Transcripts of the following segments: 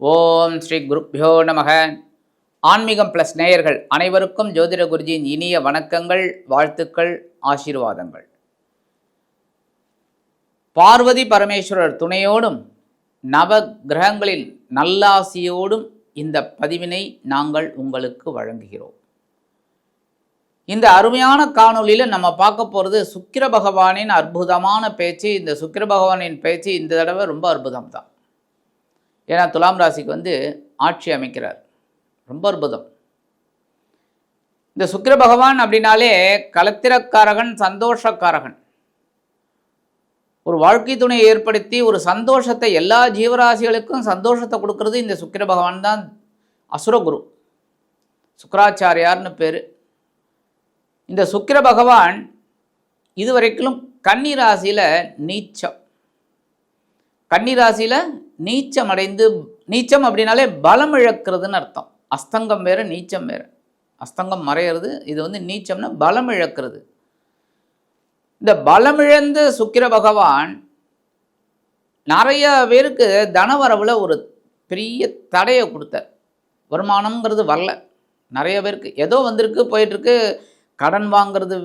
ஓம் ஸ்ரீ குருப்யோ நமக. ஆன்மீகம் ப்ளஸ் நேயர்கள் அனைவருக்கும் ஜோதிட குருஜியின் இனிய வணக்கங்கள் வாழ்த்துக்கள் ஆசீர்வாதங்கள். பார்வதி பரமேஸ்வரர் துணையோடும் நவ கிரகங்களின் நல்லாசியோடும் இந்த பதிவினை நாங்கள் உங்களுக்கு வழங்குகிறோம். இந்த அருமையான காணொலியில் நம்ம பார்க்க போகிறது சுக்கிர பகவானின் அற்புதமான பேச்சு. இந்த சுக்கிர பகவானின் பேச்சு இந்த தடவை ரொம்ப அற்புதம் தான் ஏன்னா துலாம் ராசிக்கு வந்து ஆட்சி அமைக்கிறார். ரொம்ப அற்புதம். இந்த சுக்கிர பகவான் அப்படின்னாலே கலத்திரக்காரகன் சந்தோஷக்காரகன். ஒரு வாழ்க்கை துணையை ஏற்படுத்தி ஒரு சந்தோஷத்தை எல்லா ஜீவராசிகளுக்கும் சந்தோஷத்தை கொடுக்கறது இந்த சுக்கிர பகவான் தான். அசுரகுரு சுக்கராச்சாரியார்னு பேர். இந்த சுக்கிர பகவான் இதுவரைக்கும் கன்னி ராசியில் நீச்சம். கன்னி ராசியில் நீச்சம் அடைந்து நீச்சம் அப்படின்னாலே பலம் இழக்கிறதுன்னு அர்த்தம். அஸ்தங்கம் வேறு நீச்சம் வேறு. அஸ்தங்கம் மறையிறது இது வந்து நீச்சம்னா பலம் இழக்கிறது. இந்த பலமிழந்த சுக்கிர பகவான் நிறைய பேருக்கு தனவரவில் ஒரு பெரிய தடையை கொடுத்தார். வருமானம்ங்கிறது வரல. நிறைய பேருக்கு. ஏதோ வந்திருக்கு போயிட்டுருக்கு. கடன் வாங்கிறது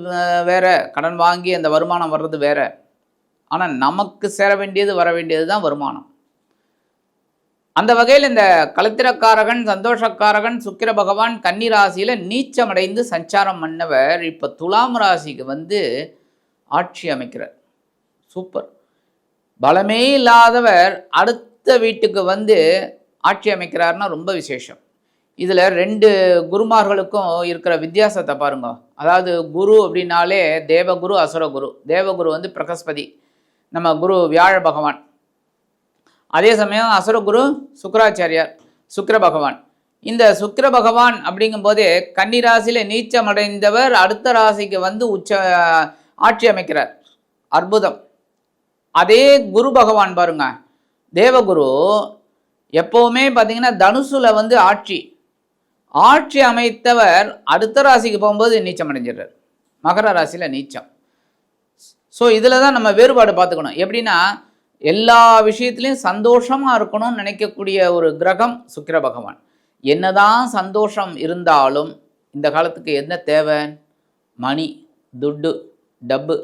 வேற. கடன் வாங்கி அந்த வருமானம் வர்றது வேற. ஆனால் நமக்கு சேர வேண்டியது வர வேண்டியது தான் வருமானம். அந்த வகையில் இந்த கலத்திரக்காரகன் சந்தோஷக்காரகன் சுக்கிர பகவான் கன்னி ராசியில் நீச்சமடைந்து சஞ்சாரம் பண்ணவர் இப்போ துலாம் ராசிக்கு வந்து ஆட்சி அமைக்கிறார். சூப்பர். பலமே இல்லாதவர் அடுத்த வீட்டுக்கு வந்து ஆட்சி அமைக்கிறார்னா ரொம்ப விசேஷம். இதில் ரெண்டு குருமார்களுக்கும் இருக்கிற வித்தியாசத்தை பாருங்க. அதாவது குரு அப்படின்னாலே தேவகுரு அசுரகுரு. தேவகுரு வந்து பிரகஸ்பதி. நம்ம குரு வியாழ பகவான். அதே சமயம் அசுரகுரு சுக்கராச்சாரியார் சுக்கர பகவான். இந்த சுக்கர பகவான் அப்படிங்கும்போதே கன்னிராசியில் நீச்சம் அடைந்தவர் அடுத்த ராசிக்கு வந்து உச்ச ஆட்சி அமைக்கிறார். அற்புதம். அதே குரு பகவான் பாருங்க. தேவகுரு எப்போவுமே பார்த்தீங்கன்னா தனுசுல வந்து ஆட்சி. ஆட்சி அமைத்தவர் அடுத்த ராசிக்கு போகும்போது நீச்சம் அடைஞ்சிடுறார் மகர ராசியில் நீச்சம். ஸோ இதில் தான் நம்ம வேறுபாடு பார்த்துக்கணும். எப்படின்னா எல்லா விஷயத்துலையும் சந்தோஷமாக இருக்கணும்னு நினைக்கக்கூடிய ஒரு கிரகம் சுக்கிர பகவான். என்னதான் சந்தோஷம் இருந்தாலும் இந்த காலத்துக்கு என்ன தேவை? மணி துட்டு டப்பு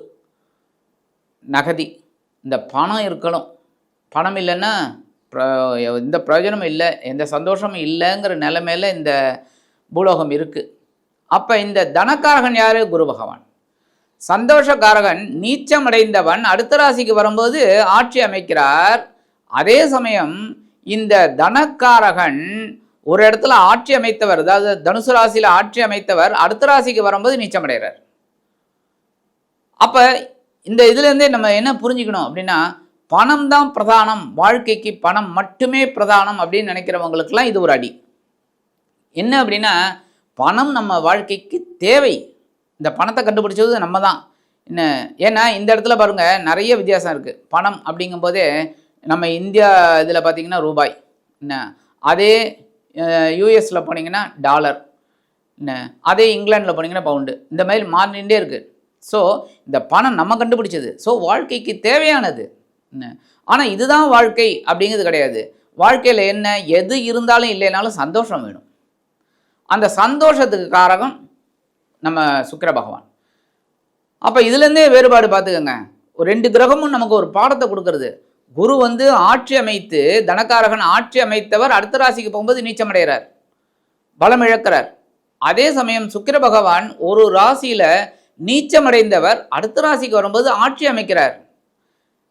நகதி. இந்த பணம் இருக்கணும். பணம் இல்லைன்னா இந்த எந்த பிரயோஜனமும் இல்லை. எந்த சந்தோஷமும் இல்லைங்கிற நிலைமையில் இந்த பூலோகம் இருக்குது அப்போ இந்த தனக்காரகன் யார்? குரு பகவான். சந்தோஷக்காரகன் நீச்சம் அடைந்தவன் அடுத்த ராசிக்கு வரும்போது ஆட்சி அமைக்கிறார். அதே சமயம் இந்த தனக்காரகன் ஒரு இடத்துல ஆட்சி அமைத்தவர் அதாவது தனுசு ராசியில் ஆட்சி அமைத்தவர் அடுத்த ராசிக்கு வரும்போது நீச்சம் அடைகிறார் அப்போ இந்த இதுலேருந்தே நம்ம என்ன புரிஞ்சுக்கணும் அப்படின்னா பணம் தான் பிரதானம் வாழ்க்கைக்கு பணம் மட்டுமே பிரதானம் அப்படின்னு நினைக்கிறவங்களுக்கெல்லாம் இது ஒரு அடி. என்ன அப்படின்னா பணம் நம்ம வாழ்க்கைக்கு தேவை. இந்த பணத்தை கண்டுபிடிச்சது நம்ம தான் என்ன ஏன்னா இந்த இடத்துல பாருங்க நிறைய வித்தியாசம் இருக்குது பணம் அப்படிங்கும்போதே நம்ம இந்தியா இதில் பார்த்தீங்கன்னா ரூபாய். என்ன அதே யூஎஸில் போனீங்கன்னா டாலர். என்ன அதே இங்கிலாண்டில் போனீங்கன்னா பவுண்டு. இந்த மாதிரி மாறினே இருக்குது ஸோ இந்த பணம் நம்ம கண்டுபிடிச்சது. ஸோ வாழ்க்கைக்கு தேவையானது. என்ன ஆனால் இதுதான் வாழ்க்கை அப்படிங்கிறது கிடையாது. வாழ்க்கையில் என்ன எது இருந்தாலும் இல்லைனாலும் சந்தோஷம் வேணும். அந்த சந்தோஷத்துக்கு காரகம் நம்ம சுக்கர பகவான். அப்போ இதுலேருந்தே வேறுபாடு பார்த்துக்கோங்க. ஒரு ரெண்டு கிரகமும் நமக்கு ஒரு பாடத்தை கொடுக்கறது. குரு வந்து ஆட்சி அமைத்து தனக்காரகன் ஆட்சி அமைத்தவர் அடுத்த ராசிக்கு போகும்போது நீச்சமடைகிறார். பலம் இழக்கிறார். அதே சமயம் சுக்கிர பகவான் ஒரு ராசியில் நீச்சம் அடைந்தவர் அடுத்த ராசிக்கு வரும்போது ஆட்சி அமைக்கிறார்.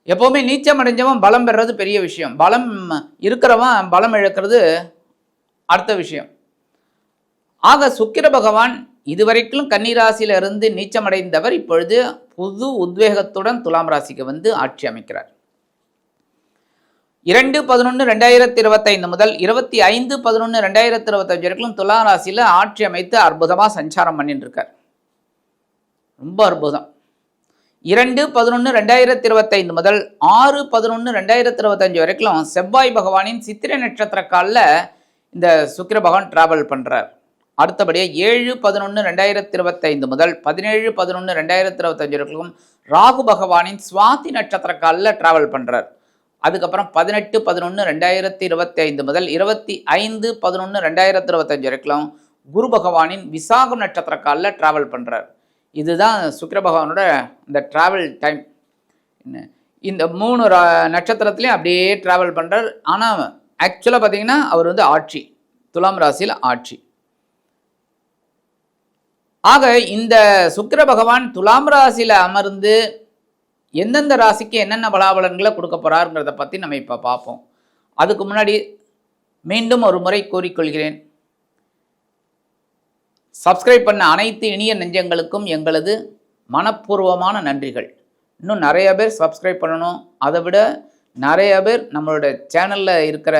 எப்போவுமே நீச்சம் அடைஞ்சவன் பலம் பெறுறது பெரிய விஷயம். பலம் இருக்கிறவன் பலம் இழக்கிறது அடுத்த விஷயம். ஆக சுக்கிர பகவான் இதுவரைக்கும் கன்னிராசியில இருந்து நீச்சமடைந்தவர் இப்பொழுது புது உத்வேகத்துடன் துலாம் ராசிக்கு வந்து ஆட்சி அமைக்கிறார். இரண்டு பதினொன்று ரெண்டாயிரத்தி இருபத்தைந்து முதல் இருபத்தி ஐந்து பதினொன்று ரெண்டாயிரத்தி இருபத்தஞ்சு வரைக்கும் துலாம் ராசியில் ஆட்சி அமைத்து அற்புதமாக சஞ்சாரம் பண்ணிட்டு இருக்கார் ரொம்ப அற்புதம். இரண்டு பதினொன்று ரெண்டாயிரத்தி இருபத்தைந்து முதல் ஆறு பதினொன்று ரெண்டாயிரத்தி இருபத்தஞ்சு வரைக்கும் செவ்வாய் பகவானின் சித்திரை நட்சத்திர காலில் இந்த சுக்கிர பகவான் டிராவல் பண்ணுறார் அடுத்தபடியாக ஏழு பதினொன்று ரெண்டாயிரத்தி இருபத்தைந்து முதல் பதினேழு பதினொன்று ரெண்டாயிரத்தி இருபத்தஞ்சு வரைக்கும் ராகு பகவானின் சுவாதி நட்சத்திர காலில் டிராவல் பண்ணுறார் அதுக்கப்புறம் பதினெட்டு பதினொன்று ரெண்டாயிரத்தி இருபத்தி ஐந்து முதல் இருபத்தி ஐந்து பதினொன்று ரெண்டாயிரத்தி இருபத்தஞ்சு வரைக்கும் குரு பகவானின் விசாகம் நட்சத்திர காலில் ட்ராவல் பண்ணுறார் இதுதான் சுக்கர பகவானோட இந்த ட்ராவல் டைம் இந்த மூணு ரா- அப்படியே ட்ராவல் பண்ணுறார் ஆனால் ஆக்சுவலாக பார்த்தீங்கன்னா அவர் வந்து ஆட்சி. துலாம் ராசியில் ஆட்சி. ஆக இந்த சுக்கிர பகவான் துலாம் ராசியில் அமர்ந்து எந்தெந்த ராசிக்கு என்னென்ன பலாபலன்களை கொடுக்க போகிறாருங்கிறத பற்றி நம்ம இப்போ பார்ப்போம். அதுக்கு முன்னாடி மீண்டும் ஒரு முறை கூறிக்கொள்கிறேன். சப்ஸ்கிரைப் பண்ண அனைத்து இனிய நெஞ்சங்களுக்கும் எங்களது மனப்பூர்வமான நன்றிகள். இன்னும் நிறைய பேர் சப்ஸ்கிரைப் பண்ணணும். அதை விட நிறைய பேர் நம்மளோட சேனலில் இருக்கிற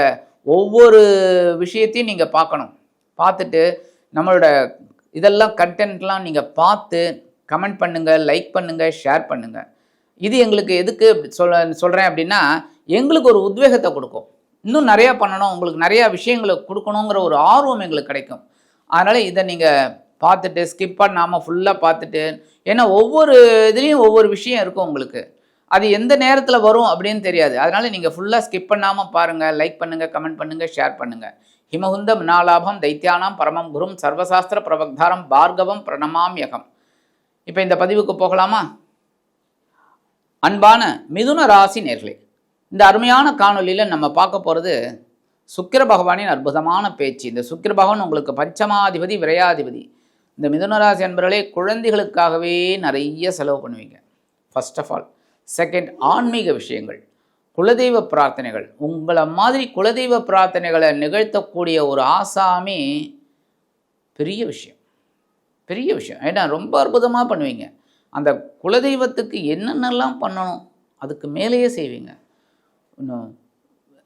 ஒவ்வொரு விஷயத்தையும் நீங்கள் பார்க்கணும். பார்த்துட்டு நம்மளோட இதெல்லாம் கண்டென்ட்லாம் நீங்கள் பார்த்து கமெண்ட் பண்ணுங்கள் லைக் பண்ணுங்கள் ஷேர் பண்ணுங்கள் இது எங்களுக்கு எதுக்கு சொல்ல சொல்கிறேன் அப்படின்னா எங்களுக்கு ஒரு உத்வேகத்தை கொடுக்கும். இன்னும் நிறையா பண்ணணும் உங்களுக்கு நிறையா விஷயங்களை கொடுக்கணுங்கிற ஒரு ஆர்வம் எங்களுக்கு கிடைக்கும். அதனால் இதை நீங்கள் பார்த்துட்டு ஸ்கிப் பண்ணாமல் ஃபுல்லாக பார்த்துட்டு ஏன்னா ஒவ்வொரு இதுலேயும் ஒவ்வொரு விஷயம் இருக்கும் உங்களுக்கு. அது எந்த நேரத்தில் வரும் அப்படின்னு தெரியாது. அதனால் நீங்கள் ஃபுல்லாக ஸ்கிப் பண்ணாமல் பாருங்கள் லைக் பண்ணுங்கள் கமெண்ட் பண்ணுங்கள் ஷேர் பண்ணுங்கள் ஹிமகுந்த மினாலாபம் தைத்தியானாம் பரமம் குரும் சர்வசாஸ்திர பிரபக்தாரம் பார்கவம் பிரணமாம்யகம் இப்போ இந்த பதிவுக்கு போகலாமா? அன்பான மிதுன ராசி நேர்களே இந்த அருமையான காணொளியில் நம்ம பார்க்க போகிறது சுக்கிர பகவானின் அற்புதமான பேச்சு. இந்த சுக்கிர பகவான் உங்களுக்கு பஞ்சமாதிபதி விரையாதிபதி. இந்த மிதுன ராசி அன்பர்களே குழந்தைகளுக்காகவே நிறைய செலவு பண்ணுவீங்க. ஃபர்ஸ்ட் ஆஃப் ஆல் செகண்ட் ஆன்மீக விஷயங்கள். குலதெய்வ பிரார்த்தனைகள். உங்களை மாதிரி குலதெய்வ பிரார்த்தனைகளை நிகழ்த்தக்கூடிய ஒரு ஆசாமி பெரிய விஷயம். பெரிய விஷயம். ஏன்னா ரொம்ப அற்புதமாக பண்ணுவீங்க. அந்த குலதெய்வத்துக்கு என்னென்னலாம் பண்ணணும் அதுக்கு மேலேயே செய்வீங்க. இன்னும்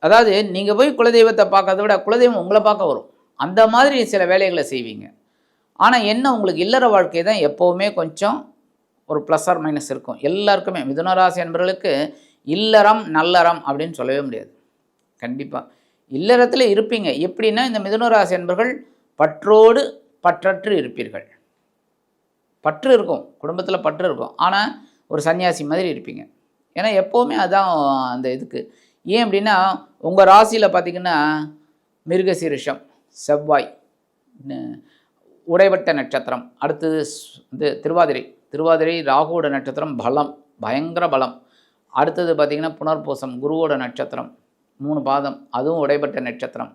அதாவது நீங்கள் போய் குலதெய்வத்தை பார்க்கறத விட குலதெய்வம் உங்களை பார்க்க வரும். அந்த மாதிரி சில வேலைகளை செய்வீங்க. ஆனால் என்ன உங்களுக்கு இல்லற வாழ்க்கை தான் எப்போவுமே கொஞ்சம் ஒரு ப்ளஸ் ஆர் மைனஸ் இருக்கும். எல்லாருக்குமே மிதுனராசி என்பவர்களுக்கு இல்லறம் நல்லறம் அப்படின்னு சொல்லவே முடியாது. கண்டிப்பாக இல்லறத்தில் இருப்பீங்க. எப்படின்னா இந்த மிதுனராசி என்பர்கள் பற்றோடு பற்றற்று இருப்பீர்கள். பற்று இருக்கும். குடும்பத்தில் பற்று இருக்கும். ஆனால் ஒரு சன்னியாசி மாதிரி இருப்பீங்க. ஏன்னா எப்போவுமே அதான் அந்த இதுக்கு. ஏன் அப்படின்னா உங்கள் ராசியில் பார்த்தீங்கன்னா மிருகசீரிஷம் செவ்வாய் உடைபட்ட நட்சத்திரம். அடுத்தது இந்த இது திருவாதிரை. திருவாதிரை ராகுவோட நட்சத்திரம் பலம். பயங்கர பலம். அடுத்தது பார்த்திங்கன்னா புனர்பூசம் குருவோட நட்சத்திரம் மூணு பாதம் அதுவும் உடைபட்ட நட்சத்திரம்.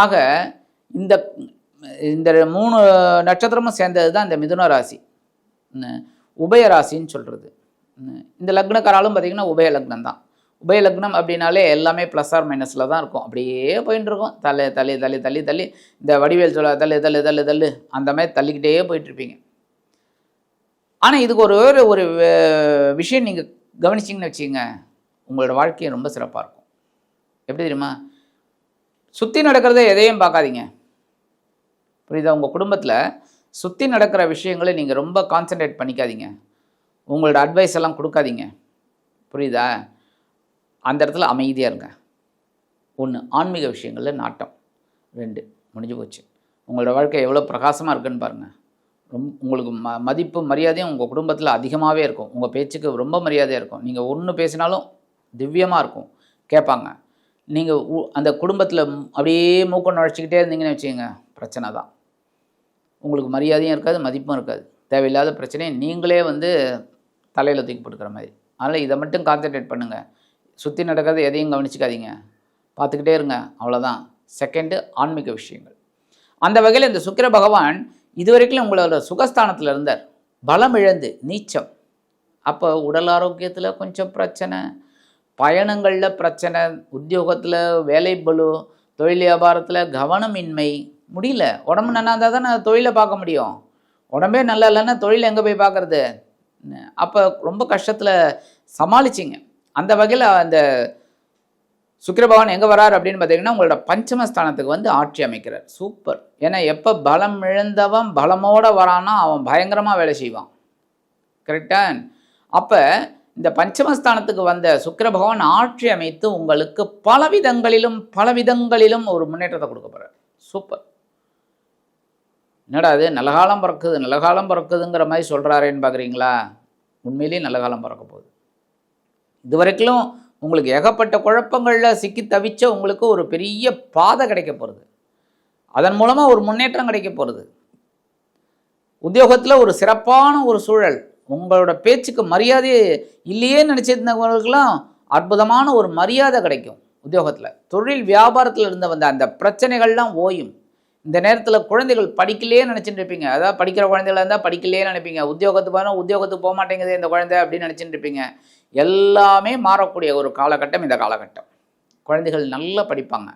ஆக இந்த இந்த மூணு நட்சத்திரமும் சேர்ந்தது தான் இந்த மிதுன ராசி. உபயராசின்னு உபய ராசின்னு சொல்கிறது இந்த லக்னக்காராலும் பார்த்திங்கன்னா உபய லக்னம் தான். உபய லக்னம் அப்படின்னாலே எல்லாமே ப்ளஸ் ஆர் மைனஸில் தான் இருக்கும். அப்படியே போயிட்டு இருக்கும். தள்ளி தள்ளி தள்ளி தள்ளி தள்ளி. இந்த வடிவேல் சொல்ல தள்ளு தள்ளு தள்ளு தள்ளு. அந்த மாதிரி தள்ளிக்கிட்டே போயிட்டுருப்பீங்க ஆனால் இதுக்கு ஒரு ஒரு ஒரு விஷயம் நீங்கள் கவனிச்சிங்கன்னு வச்சுக்கோங்க உங்களோட வாழ்க்கையை ரொம்ப சிறப்பாக இருக்கும். எப்படி தெரியுமா? சுற்றி நடக்கிறத எதையும் பார்க்காதீங்க. புரியுதா? உங்கள் குடும்பத்தில் சுற்றி நடக்கிற விஷயங்களை நீங்கள் ரொம்ப கான்சென்ட்ரேட் பண்ணிக்காதீங்க. உங்களோட அட்வைஸ் எல்லாம் கொடுக்காதீங்க. புரியுதா? அந்த இடத்துல அமைதியாக இருங்க. ஒன்று ஆன்மீக விஷயங்களில் நாட்டம். ரெண்டு முடிஞ்சு போச்சு. உங்களோட வாழ்க்கை எவ்வளோ பிரகாசமாக இருக்குன்னு பாருங்கள் உங்களுக்கு ம மதிப்பு மரியாதையும் உங்கள் குடும்பத்தில் அதிகமாகவே இருக்கும். உங்கள் பேச்சுக்கு ரொம்ப மரியாதையாக இருக்கும். நீங்கள் ஒன்று பேசினாலும் திவ்யமாக இருக்கும். கேட்பாங்க. நீங்கள் அந்த குடும்பத்தில் அப்படியே மூக்கம் நுழைச்சிக்கிட்டே இருந்தீங்கன்னு வச்சுக்கோங்க பிரச்சனை தான். உங்களுக்கு மரியாதையும் இருக்காது மதிப்பும் இருக்காது. தேவையில்லாத பிரச்சனையை நீங்களே வந்து தலையில் தூக்கி போட்டுக்கிற மாதிரி. அதனால் இதை மட்டும் கான்சென்ட்ரேட் பண்ணுங்கள் சுற்றி நடக்கிறத எதையும் கவனிச்சிக்காதீங்க. பார்த்துக்கிட்டே இருங்க. அவ்வளோதான் செகண்டு ஆன்மீக விஷயங்கள். அந்த வகையில் இந்த சுக்கிர பகவான் இதுவரைக்கும் உங்களோட சுகஸ்தானத்தில் இருந்தார். பலம் இழந்து நீச்சம். அப்போ உடல் ஆரோக்கியத்தில் கொஞ்சம் பிரச்சனை பயணங்களில் பிரச்சனை உத்தியோகத்தில் வேலை பலு தொழில் வியாபாரத்தில் கவனமின்மை. முடியல. உடம்பு நல்லா இருந்தால் தானே தொழிலை பார்க்க முடியும். உடம்பே நல்லா இல்லைன்னா தொழில் எங்கே போய் பார்க்குறது? அப்போ ரொம்ப கஷ்டத்தில் சமாளிச்சிங்க. அந்த வகையில் அந்த சுக்கிர பகவான் எங்கே வரார் அப்படின்னு பார்த்தீங்கன்னா உங்களோட பஞ்சமஸ்தானத்துக்கு வந்து ஆட்சி அமைக்கிறார். சூப்பர். ஏன்னா எப்போ பலம் இழந்தவன் பலமோட வரானோ அவன் பயங்கரமாக வேலை செய்வான். கரெக்டா அப்போ இந்த பஞ்சமஸ்தானத்துக்கு வந்த சுக்கிர பகவான் ஆட்சி அமைத்து உங்களுக்கு பலவிதங்களிலும் பலவிதங்களிலும் ஒரு முன்னேற்றத்தை கொடுக்க போகிறார் சூப்பர். என்னடா அது நல்ல காலம் பிறக்குது நல்ல காலம் பிறக்குதுங்கிற மாதிரி சொல்கிறாரேன்னு பார்க்குறீங்களா உண்மையிலேயே நல்ல காலம் பிறக்க போகுது. இது வரைக்கும் உங்களுக்கு ஏகப்பட்ட குழப்பங்களில் சிக்கி தவிச்ச உங்களுக்கு ஒரு பெரிய பாதை கிடைக்க போகிறது அதன் மூலமாக ஒரு முன்னேற்றம் கிடைக்க போகிறது உத்தியோகத்தில் ஒரு சிறப்பான ஒரு சூழல். உங்களோட பேச்சுக்கு மரியாதை இல்லையே நினச்சிருந்தவங்களுக்கெல்லாம் அற்புதமான ஒரு மரியாதை கிடைக்கும் உத்தியோகத்தில். தொழில் வியாபாரத்தில் இருந்த வந்த அந்த பிரச்சனைகள்லாம் ஓயும். இந்த நேரத்தில் குழந்தைகள் படிக்கலையே நினச்சிட்டு இருப்பீங்க. அதாவது படிக்கிற குழந்தைகளாக இருந்தால் படிக்கலையே நினைப்பீங்க. உத்தியோகத்துக்கு போனால் உத்தியோகத்துக்கு போக மாட்டேங்குது இந்த குழந்தை அப்படின்னு நினச்சிட்டு இருப்பீங்க. எல்லாமே மாறக்கூடிய ஒரு காலகட்டம் இந்த காலகட்டம். குழந்தைகள் நல்லா படிப்பாங்க.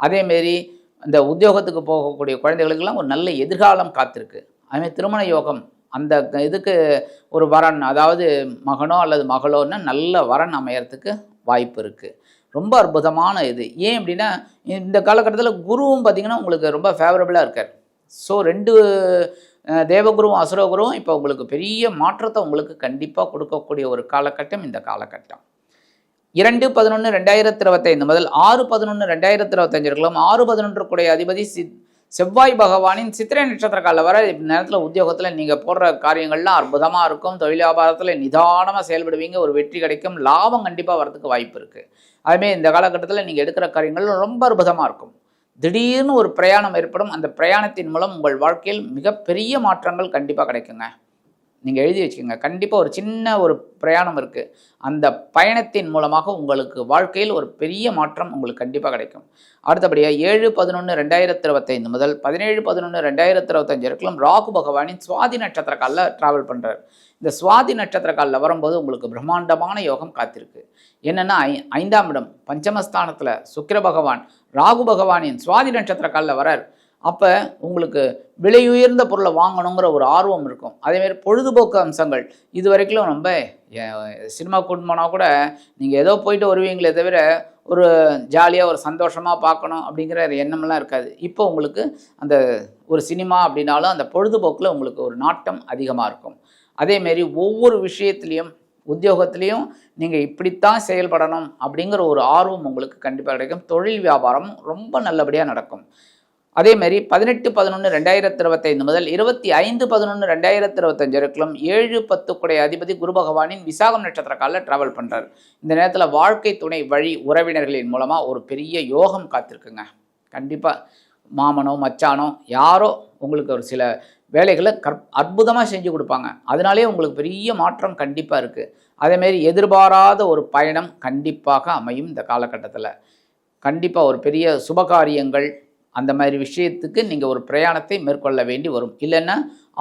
அதேமாரி இந்த உத்தியோகத்துக்கு போகக்கூடிய குழந்தைகளுக்கெல்லாம் ஒரு நல்ல எதிர்காலம் காத்திருக்கு. அதுமாதிரி திருமண யோகம் அந்த இதுக்கு ஒரு வரன் அதாவது மகனோ அல்லது மகளோன்னா நல்ல வரன் அமையறதுக்கு வாய்ப்பு இருக்குது ரொம்ப அற்புதமான இது. ஏன் அப்படின்னா இந்த காலகட்டத்தில் குருவும் பார்த்திங்கன்னா உங்களுக்கு ரொம்ப ஃபேவரபுளாக இருக்கார். ஸோ ரெண்டு தேவகுருவும் அசுரகுருவும் இப்போ உங்களுக்கு பெரிய மாற்றத்தை உங்களுக்கு கண்டிப்பாக கொடுக்கக்கூடிய ஒரு காலகட்டம் இந்த காலகட்டம். இரண்டு பதினொன்று ரெண்டாயிரத்தி இருபத்தைந்து முதல் ஆறு பதினொன்று ரெண்டாயிரத்தி இருபத்தஞ்சு இருக்கலாம் ஆறு பதினொன்று அதிபதி சி செவ்வாய் பகவானின் சித்திரை நட்சத்திர கால வர நேரத்தில் உத்தியோகத்தில் நீங்கள் போடுற காரியங்கள்லாம் அற்புதமாக இருக்கும். தொழில் வியாபாரத்தில் நிதானமாக செயல்படுவீங்க. ஒரு வெற்றி கிடைக்கும். லாபம் கண்டிப்பாக வரதுக்கு வாய்ப்பு இருக்குது அதுமாரி இந்த காலகட்டத்தில் நீங்கள் எடுக்கிற காரியங்கள் ரொம்ப அற்புதமாக இருக்கும். திடீர்னு ஒரு பிரயாணம் ஏற்படும். அந்த பிரயாணத்தின் மூலம் உங்கள் வாழ்க்கையில் மிகப்பெரிய மாற்றங்கள் கண்டிப்பாக கிடைக்குங்க. நீங்கள் எழுதி வச்சுக்கோங்க. கண்டிப்பாக ஒரு சின்ன ஒரு பிரயாணம் இருக்குது அந்த பயணத்தின் மூலமாக உங்களுக்கு வாழ்க்கையில் ஒரு பெரிய மாற்றம் உங்களுக்கு கண்டிப்பாக கிடைக்கும். அடுத்தபடியாக ஏழு பதினொன்று ரெண்டாயிரத்தி இருபத்தைந்து முதல் பதினேழு பதினொன்று ரெண்டாயிரத்தி இருபத்தஞ்சு வரைக்கும் ராகு பகவானின் சுவாதி நட்சத்திர காலில் ட்ராவல் பண்ணுறார் இந்த சுவாதி நட்சத்திர காலில் வரும்போது உங்களுக்கு பிரம்மாண்டமான யோகம் காத்திருக்கு. என்னென்னா ஐ ஐந்தாம் இடம் பஞ்சமஸ்தானத்தில் சுக்கிர பகவான் ராகு பகவானின் சுவாதி நட்சத்திர காலில் வரார். அப்போ உங்களுக்கு விலை உயர்ந்த பொருளை வாங்கணுங்கிற ஒரு ஆர்வம் இருக்கும். அதேமாரி பொழுதுபோக்கு அம்சங்கள். இது வரைக்கும் ரொம்ப சினிமா கூட்டு போனால் கூட நீங்கள் ஏதோ போயிட்டு வருவீங்களே தவிர ஒரு ஜாலியாக ஒரு சந்தோஷமாக பார்க்கணும் அப்படிங்கிற எண்ணமெல்லாம் இருக்காது. இப்போ உங்களுக்கு அந்த ஒரு சினிமா அப்படின்னாலும் அந்த பொழுதுபோக்கில் உங்களுக்கு ஒரு நாட்டம் அதிகமாக இருக்கும். அதேமாரி ஒவ்வொரு விஷயத்துலேயும் உத்தியோகத்திலையும் நீங்கள் இப்படித்தான் செயல்படணும் அப்படிங்கிற ஒரு ஆர்வம் உங்களுக்கு கண்டிப்பாக கிடைக்கும். தொழில் வியாபாரம் ரொம்ப நல்லபடியாக நடக்கும். அதேமாரி பதினெட்டு பதினொன்று ரெண்டாயிரத்தி இருபத்தைந்து முதல் இருபத்தி ஐந்து பதினொன்று ரெண்டாயிரத்தி இருபத்தஞ்சு வரைக்கும் ஏழு பத்துக்குடைய அதிபதி குரு பகவானின் விசாகம் நட்சத்திர காலில் ட்ராவல் பண்ணுறார் இந்த நேரத்தில் வாழ்க்கை துணை வழி உறவினர்களின் மூலமாக ஒரு பெரிய யோகம் காத்திருக்குங்க. கண்டிப்பாக மாமனோ மச்சானோ யாரோ உங்களுக்கு ஒரு சில வேலைகளை கற் அற்புதமாக செஞ்சு கொடுப்பாங்க. அதனாலே உங்களுக்கு பெரிய மாற்றம் கண்டிப்பாக இருக்குது அதேமாரி எதிர்பாராத ஒரு பயணம் கண்டிப்பாக அமையும் இந்த காலகட்டத்தில். கண்டிப்பாக ஒரு பெரிய சுபகாரியங்கள் அந்த மாதிரி விஷயத்துக்கு நீங்கள் ஒரு பிரயாணத்தை மேற்கொள்ள வேண்டி வரும். இல்லைன்னா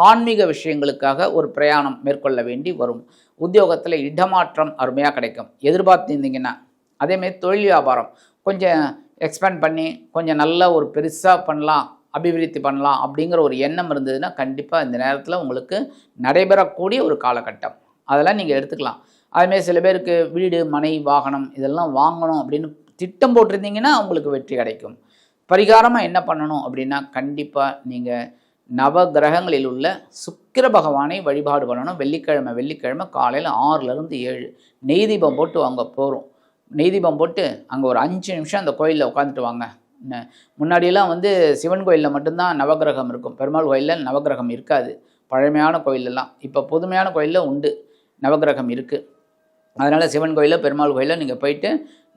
ஆன்மீக விஷயங்களுக்காக ஒரு பிரயாணம் மேற்கொள்ள வேண்டி வரும். உத்தியோகத்தில் இடமாற்றம் அருமையாக கிடைக்கும். எதிர்பார்த்துருந்தீங்கன்னா அதேமாரி தொழில் வியாபாரம் கொஞ்சம் எக்ஸ்பேண்ட் பண்ணி கொஞ்சம் நல்ல ஒரு பெருசாக பண்ணலாம். அபிவிருத்தி பண்ணலாம் அப்படிங்கிற ஒரு எண்ணம் இருந்ததுன்னா கண்டிப்பாக இந்த நேரத்தில் உங்களுக்கு நடைபெறக்கூடிய ஒரு காலகட்டம். அதெல்லாம் நீங்கள் எடுத்துக்கலாம். அதுமாரி சில பேருக்கு வீடு மனை வாகனம் இதெல்லாம் வாங்கணும் அப்படின்னு திட்டம் போட்டிருந்தீங்கன்னா உங்களுக்கு வெற்றி கிடைக்கும் பரிகாரமாக என்ன பண்ணணும் அப்படின்னா கண்டிப்பாக நீங்கள் நவ கிரகங்களில் உள்ள சுக்கிர பகவானை வழிபாடு பண்ணணும். வெள்ளிக்கிழமை வெள்ளிக்கிழமை காலையில் ஆறுலேருந்து ஏழு. நெய் தீபம் போட்டு அங்கே போகிறோம் நெய் தீபம் போட்டு அங்கே ஒரு அஞ்சு நிமிஷம் அந்த கோயிலில் உட்காந்துட்டு வாங்க. முன்னாடியெல்லாம் வந்து சிவன் கோயிலில் மட்டும்தான் நவகிரகம் இருக்கும். பெருமாள் கோயிலில் நவகிரகம் இருக்காது. பழமையான கோயிலெல்லாம். இப்போ புதுமையான கோயிலில் உண்டு. நவகிரகம் இருக்குது அதனால் சிவன் கோயிலில் பெருமாள் கோயிலில் நீங்கள் போயிட்டு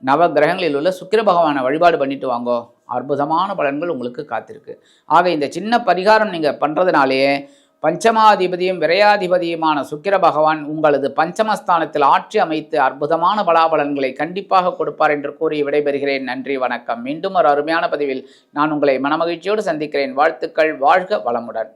நவகிரகங்களில் உள்ள சுக்கிர பகவானை வழிபாடு பண்ணிட்டு வாங்கோ. அற்புதமான பலன்கள் உங்களுக்கு காத்திருக்கு. ஆக இந்த சின்ன பரிகாரம் நீங்கள் பண்ணுறதுனாலேயே பஞ்சமாதிபதியும் விரையாதிபதியுமான சுக்கிர பகவான் உங்களது பஞ்சமஸ்தானத்தில் ஆட்சி அமைத்து அற்புதமான பலாபலன்களை கண்டிப்பாக கொடுப்பார் என்று கூறி விடைபெறுகிறேன். நன்றி வணக்கம். மீண்டும் ஒரு அருமையான பதிவில் நான் உங்களை மனமகிழ்ச்சியோடு சந்திக்கிறேன். வாழ்த்துக்கள் வாழ்க வளமுடன்.